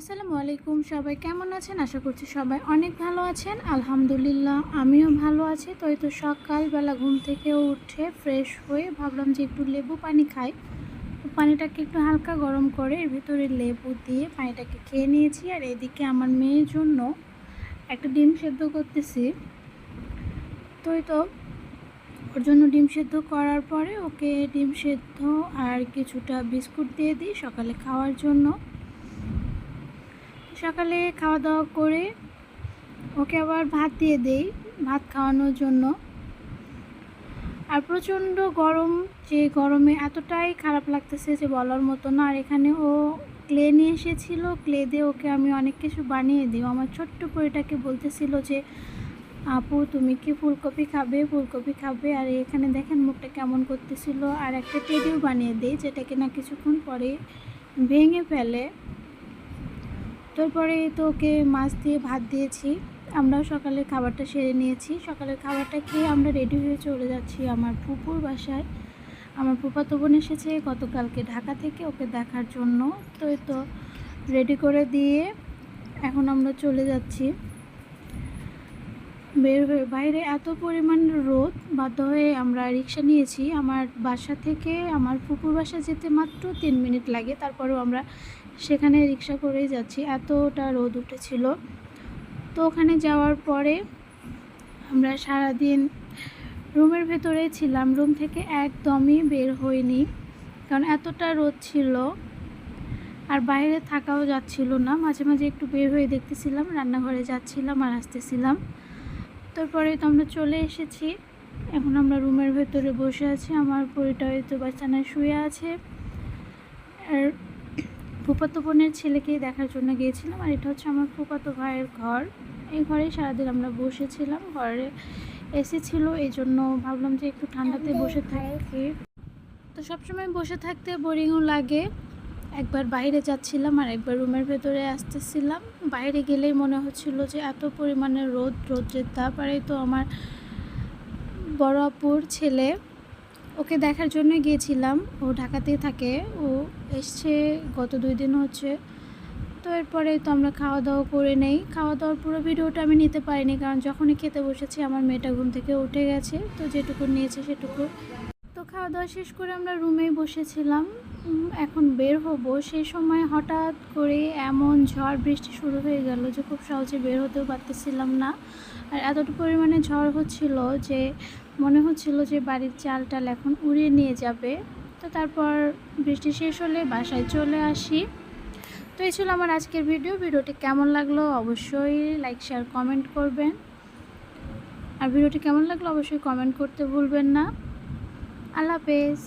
আসসালামু আলাইকুম সবাই, কেমন আছেন? আশা করছি সবাই অনেক ভালো আছেন। আলহামদুলিল্লাহ, আমিও ভালো আছি। তো তো সকালবেলা ঘুম থেকে উঠে ফ্রেশ হয়ে ভাবলাম যে একটু লেবু পানি খাই। তো পানিটাকে একটু হালকা গরম করে এর ভিতরে লেবু দিয়ে পানিটাকে খেয়ে নিয়েছি। আর এদিকে আমার মেয়ের জন্য একটা ডিম সেদ্ধ করতেছি। তো তো ওর জন্য ডিম সেদ্ধ করার পরে ওকে ডিম সেদ্ধ আর কিছুটা বিস্কুট দিয়ে দিই সকালে খাওয়ার জন্য। সকালে খাওয়া দাওয়া করে ওকে আবার ভাত দিয়ে দেই, ভাত খাওয়ানোর জন্য। আর প্রচণ্ড গরম, যে গরমে এতটাই খারাপ লাগতেছে যে বলার মতো না। আর এখানে ও ক্লে নিয়ে এসেছিল, ক্লে দিয়ে ওকে আমি অনেক কিছু বানিয়ে দিই। আমার ছোট্ট পরিটাকে বলতেছিল যে, আপু, তুমি কি ফুলকপি খাবে? ফুলকপি খাবে? আর এখানে দেখেন মুখটা কেমন করতেছিল। আর একটা টেডিও বানিয়ে দিই যেটাকে না কিছুক্ষণ পরে ভেঙে ফেলে। তারপরে তো ওকে মাছ দিয়ে ভাত দিয়েছি। আমরা সকালে খাবারটা সেরে নিয়েছি। সকালের খাবারটা খেয়ে আমরা রেডি হয়ে চলে যাচ্ছি আমার পুকুর বাসায়। আমার ফুপাতো বোন এসেছে গতকালকে ঢাকা থেকে ওকে দেখার জন্য। তো তো রেডি করে দিয়ে এখন আমরা চলে যাচ্ছি। বের হয়ে, বাইরে এত পরিমাণ রোদ, বাধ্য হয়ে আমরা রিক্সা নিয়েছি। আমার বাসা থেকে আমার পুকুর বাসা যেতে মাত্র তিন মিনিট লাগে। তারপরেও আমরা সেখানে রিক্সা করেই যাচ্ছি। এতটা রোদ উঠেছিল। তো ওখানে যাওয়ার পরে আমরা সারাদিন রুমের ভেতরে ছিলাম। রুম থেকে একদমই বের হইনি। কারণ এতটা রোদ ছিল। আর বাইরে থাকাও যাচ্ছিল না। মাঝে মাঝে একটু বের হয়ে দেখতেছিলাম, রান্নাঘরে যাচ্ছিলাম আর আসতেছিলাম। তারপরে তো আমরা চলে এসেছি। এখন আমরা রুমের ভেতরে বসে আছি। আমার পরিটা হয়তো বাচ্চানায় শুয়ে আছে। আর ফুপাতো বোনের ছেলেকেই দেখার জন্য গিয়েছিলাম। আর এটা হচ্ছে আমার ফুপাতো ভাইয়ের ঘর। এই ঘরেই সারাদিন আমরা বসেছিলাম। ঘরে এসি ছিল এই জন্য ভাবলাম যে একটু ঠান্ডাতে বসে থাকি। তো সবসময় বসে থাকতে বোরিংও লাগে। একবার বাইরে যাচ্ছিলাম আর একবার রুমের ভেতরে আসতেছিলাম। বাইরে গেলেই মনে হচ্ছিল যে এত পরিমাণে রোদ, রোদ্রের তারপরে তো আমার বড় আপুর ছেলে। ওকে দেখার জন্য গিয়েছিলাম। ও ঢাকাতেই থাকে। ও এসছে গত দুই দিন হচ্ছে। তো এরপরে তো আমরা খাওয়া দাওয়া করে নেই। খাওয়া দাওয়ার পুরো ভিডিওটা আমি নিতে পারিনি কারণ যখনই খেতে বসেছি আমার মেয়েটা ঘুম থেকে উঠে গেছে। তো যেটুকু নিয়েছে সেটুকু খাওয়া দাওয়া শেষ করে আমরা রুমেই বসেছিলাম। এখন বের হব। সেই সময় হঠাৎ করে এমন ঝড় বৃষ্টি শুরু হয়ে গেল যে খুব সহজে বের হতেও পারতেছিলাম না। আর এতটুকু পরিমাণে ঝড় হচ্ছিল যে, মনে হচ্ছিল যে বাড়ির চাল টাল এখন উড়িয়ে নিয়ে যাবে। তো তারপর বৃষ্টি শেষ হলে বাসায় চলে আসি। তো এই ছিল আমার আজকের ভিডিও। ভিডিওটি কেমন লাগল অবশ্যই লাইক, শেয়ার, কমেন্ট করবেন। আর ভিডিওটি কেমন লাগল অবশ্যই কমেন্ট করতে ভুলবেন না। আল্লাহ হাফেজ।